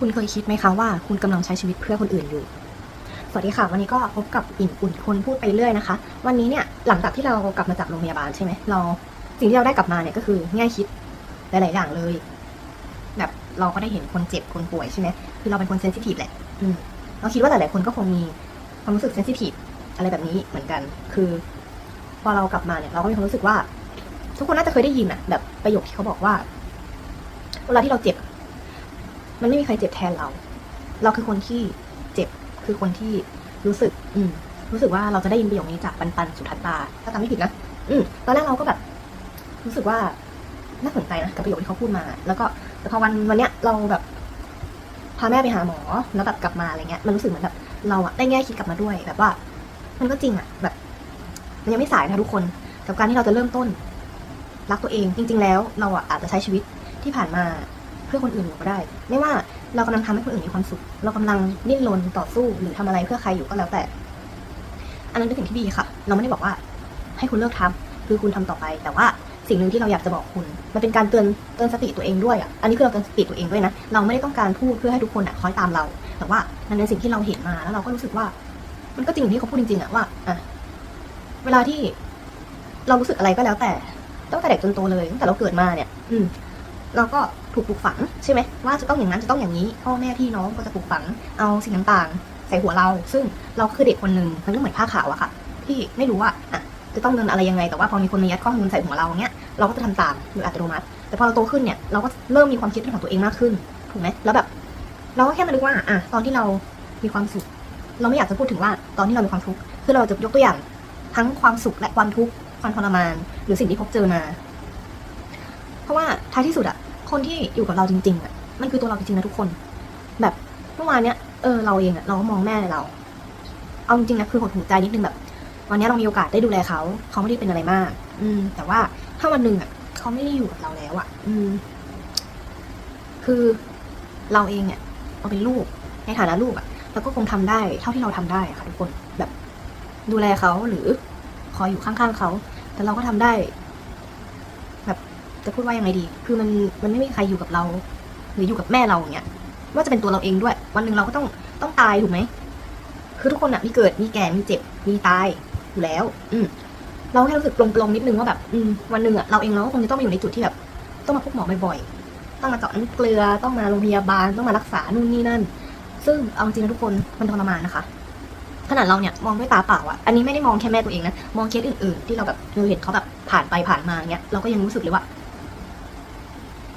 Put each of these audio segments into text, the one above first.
คุณเคยคิดไหมคะว่าคุณกำลังใช้ชีวิตเพื่อคนอื่นอยู่ สวัสดีค่ะ วันนี้ก็พบกับอิ่มอุ่นคนพูดไปเรื่อยนะคะ วันนี้เนี่ยหลังจากที่เรากลับมาจากโรงพยาบาลใช่ไหมเราสิ่งที่เราได้กลับมาเนี่ยก็คือแง่คิดหลาย ๆ อย่างเลย แบบเราก็ได้เห็นคนเจ็บคนป่วยใช่ไหมคือเราเป็นคนเซนซิทีฟแหละ อืมเราคิดว่าหลาย ๆ คนก็คงมีความรู้สึกเซนซิทีฟอะไรแบบนี้เหมือนกัน คือ พอเรากลับมาเนี่ย เราก็มีความรู้สึกว่า ทุกคนน่าจะเคยได้ยินอะแบบประโยคที่เขาบอกว่า เวลาที่เราเจ็บ มันไม่มีใครเจ็บแทนเรา เราคือคนที่เจ็บคือคนที่รู้สึก อืม รู้สึกว่าเราจะได้ยินประโยคนี้จากปันปันสุทัศตาถ้าจำไม่ผิดนะอืมตอนแรกเราก็แบบ รู้สึกว่าน่าสนใจนะกับประโยคที่เขาพูดมา แล้วก็แต่พอวันวันเนี้ยเราแบบพาแม่ไปหาหมอแล้วแบบกลับมาอะไรเงี้ยมันรู้สึกเหมือนแบบเราอะได้แง่คิดกลับมาด้วยแบบว่า มันก็จริงอะแบบ มันยังไม่สายนะทุกคนกับการที่เราจะเริ่มต้น รักตัวเองจริง ๆ แล้ว เราอะอาจจะใช้ชีวิตที่ผ่านมา เพื่อคนอื่นอยู่ก็ได้ ไม่ว่าเรากำลังทำให้คนอื่นมีความสุข เรากำลังดิ้นรนต่อสู้หรือทำอะไรเพื่อใครอยู่ก็แล้วแต่ อันนั้นเป็นสิ่งที่ดีค่ะ เราไม่ได้บอกว่า ให้คุณเลิกทำคือคุณทำต่อไป แต่ว่าสิ่งหนึ่งที่เราอยากจะบอกคุณ มันเป็นการเตือนเตือนสติตัวเองด้วยอะ อันนี้คือเราเตือนสติตัวเองด้วยนะ เราไม่ได้ต้องการพูดเพื่อให้ทุกคนอะคอยตามเรา แต่ว่ามันเป็นสิ่งที่เราเห็นมาแล้วเราก็รู้สึกว่า มันก็จริงอย่างที่เขาพูดจริงๆอะว่าอะเวลาที่เรารู้สึกอะไรก็แล้วแต่ตั้งแต่เด็กจนโตเลยตั้งแต่เราเกิดมาเนี่ย อืม เราก็ถูกปลูกฝังใช่ไหมว่าจะต้องอย่างนั้นจะต้องอย่างนี้ พ่อแม่พี่น้องก็จะปลูกฝังเอาสิ่งต่างๆ ใส่หัวเรา ซึ่งเราคือเด็กคนหนึ่งมันก็เหมือนผ้าขาวอะค่ะ ที่ไม่รู้ว่าอะจะต้องเดินอะไรยังไง แต่ว่าพอมีคนมายัดข้อมูลใส่หัวเราเนี้ยเราก็จะทำตามโดยอัตโนมัติ แต่พอเราโตขึ้นเนี่ยเราก็เริ่มมีความคิดเป็นของตัวเองมากขึ้นถูกไหมแล้วแบบเราก็แค่มาดูว่าอะตอนที่เรามีความสุข เราไม่อยากจะพูดถึงว่าตอนที่เรามีความทุกข์คือเราจะยกตัวอย่างทั้งความสุขและความทุกข์ความทรมาน หรือสิ่งที่พบเจอมา เพราะว่าท้ายที่สุดอะ คนที่อยู่กับเราจริงๆอะมันคือตัวเราจริงๆนะทุกคน แบบเมื่อวานเนี้ยเออเราเองอะเราก็มองแม่เรา เอาจริงๆนะคือหดหูใจนิดนึงแบบ วันนี้เรามีโอกาสได้ดูแลเขา เขาไม่ได้เป็นอะไรมาก อืม แต่ว่าถ้าวันหนึ่งอะเขาไม่ได้อยู่กับเราแล้วอะอืม คือเราเองเนี่ยเราเป็นลูกในฐานะลูกอะเราก็คงทำได้ เท่าที่เราทำได้ค่ะทุกคนแบบดูแลเขาหรือคอยอยู่ข้างๆเขา แต่เราก็ทำได้ จะพูดว่ายังไงดี คือมันมันไม่มีใครอยู่กับเรา หรืออยู่กับแม่เราอย่างเงี้ยว่าจะเป็นตัวเราเองด้วย วันหนึ่งเราก็ต้องต้องตายถูกไหมคือทุกคนอะมีเกิดมีแก่มีเจ็บมีตายอยู่แล้ว อืมเราแค่รู้สึกปลงๆนิดนึงว่าแบบ อืมวันหนึ่งอะเราเองเราก็คงจะต้องมาอยู่ในจุดที่แบบ ต้องมาพบหมอบ่อยๆต้องมาเจาะน้ำเกลือต้องมาโรงพยาบาลต้องมารักษานู่นนี่นั่น ซึ่งเอาจริงนะทุกคนมันทรมานนะคะขนาดเราเนี่ยมองด้วยตาเปล่าอะอันนี้ไม่ได้มองแค่แม่ตัวเองนะ มองเคสอื่นๆ ที่เราแบบเราเห็นเขาแบบผ่านไปผ่านมาเนี้ย เราก็ยังรู้สึกเลยว่า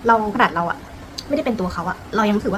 เราขนาดเราอะไม่ได้เป็นตัวเขาอะเรายังรู้สึกว่า